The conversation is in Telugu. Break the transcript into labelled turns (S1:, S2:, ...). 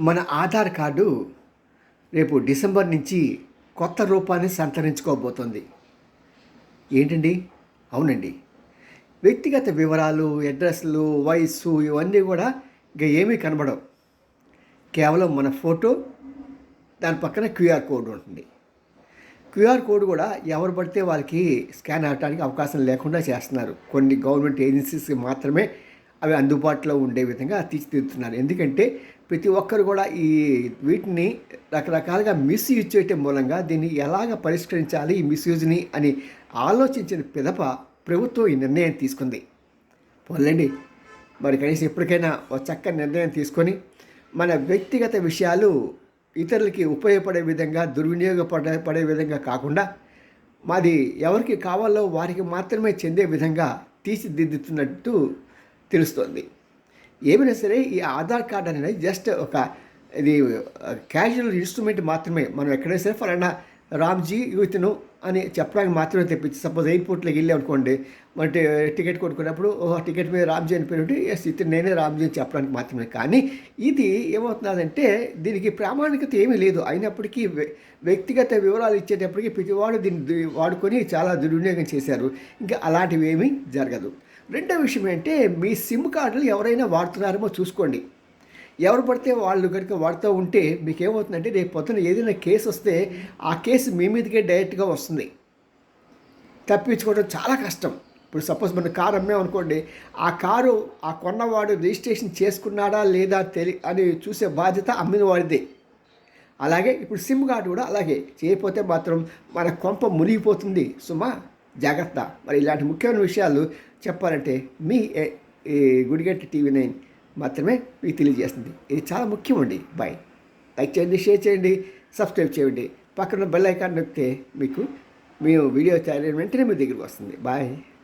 S1: మన ఆధార్ కార్డు రేపు డిసెంబర్ నుంచి కొత్త రూపాన్ని సంతరించుకోబోతోంది. ఏంటండి? అవునండి. వ్యక్తిగత వివరాలు అడ్రస్లు వయస్సు ఇవన్నీ కూడా ఇక ఏమీ కనబడవు. కేవలం మన ఫోటో దాని పక్కన క్యూఆర్ కోడ్ ఉంటుంది. క్యూఆర్ కోడ్ కూడా ఎవరు పడితే వాళ్ళకి స్కాన్ అవ్వడానికి అవకాశం లేకుండా చేస్తున్నారు. కొన్ని గవర్నమెంట్ ఏజెన్సీస్కి మాత్రమే అవి అందుబాటులో ఉండే విధంగా తీర్చిదిద్దుతున్నారు. ఎందుకంటే ప్రతి ఒక్కరు కూడా ఈ వీటిని రకరకాలుగా మిస్యూజ్ చేయటం మూలంగా దీన్ని ఎలాగ పరిష్కరించాలి ఈ మిస్యూజ్ని అని ఆలోచించిన పిదప ప్రభుత్వం ఈ నిర్ణయం తీసుకుంది. పోలండి మరి కనీసం ఎప్పటికైనా ఒక చక్కని నిర్ణయం తీసుకొని మన వ్యక్తిగత విషయాలు ఇతరులకి ఉపయోగపడే విధంగా దుర్వినియోగపడే పడే విధంగా కాకుండా మాది ఎవరికి కావాలో వారికి మాత్రమే చెందే విధంగా తీర్చిదిద్దుతున్నట్టు తెలుస్తోంది. ఏమైనా సరే ఈ ఆధార్ కార్డ్ అనేది జస్ట్ ఒక ఇది క్యాజువల్ ఇన్స్ట్రుమెంట్ మాత్రమే. మనం ఎక్కడైనా సరే ఫలానా రామ్జీ యూత్ను అని చెప్పడానికి మాత్రమే తెప్పించి సపోజ్ ఎయిర్పోర్ట్లోకి వెళ్ళి అనుకోండి మన టికెట్ కొనుక్కున్నప్పుడు ఓ టికెట్ మీద రామ్జీ అని పేరు ఉంటే ఎస్ ఇతను నేనే రామ్జీ అని చెప్పడానికి మాత్రమే. కానీ ఇది ఏమవుతున్నదంటే దీనికి ప్రామాణికత ఏమీ లేదు. అయినప్పటికీ వ్యక్తిగత వివరాలు ఇచ్చేటప్పటికి ప్రతివాడు దీన్ని వాడుకొని చాలా దుర్వినియోగం చేశారు. ఇంకా అలాంటివి ఏమీ జరగదు. రెండో విషయం ఏంటంటే మీ సిమ్ కార్డులు ఎవరైనా వాడుతున్నారేమో చూసుకోండి. ఎవరు పడితే వాళ్ళు కనుక వాడుతూ ఉంటే మీకు ఏమవుతుందంటే రేపు పొద్దున ఏదైనా కేసు వస్తే ఆ కేసు మీ మీదకే డైరెక్ట్గా వస్తుంది. తప్పించుకోవడం చాలా కష్టం. ఇప్పుడు సపోజ్ మన కారు అమ్మామనుకోండి ఆ కారు ఆ కొన్నవాడు రిజిస్ట్రేషన్ చేసుకున్నాడా లేదా తెలి అని చూసే బాధ్యత అమ్మిన వాడిదే. అలాగే ఇప్పుడు సిమ్ కార్డు కూడా అలాగే చేయకపోతే మాత్రం మన కొంప మునిగిపోతుంది. సుమా జాగ్రత్త. మరి ఇలాంటి ముఖ్యమైన విషయాలు చెప్పాలంటే మీ ఏ- గుడిగట్టి టీవీ నైన్ మాత్రమే మీకు తెలియజేస్తుంది. ఇది చాలా ముఖ్యం అండి. బాయ్ లైక్ చేయండి షేర్ చేయండి సబ్స్క్రైబ్ చేయండి. పక్కన బెల్ ఐకాన్ నొక్కితే మీకు మేము వీడియో తయారైన వెంటనే మీ దగ్గరికి వస్తుంది. బాయ్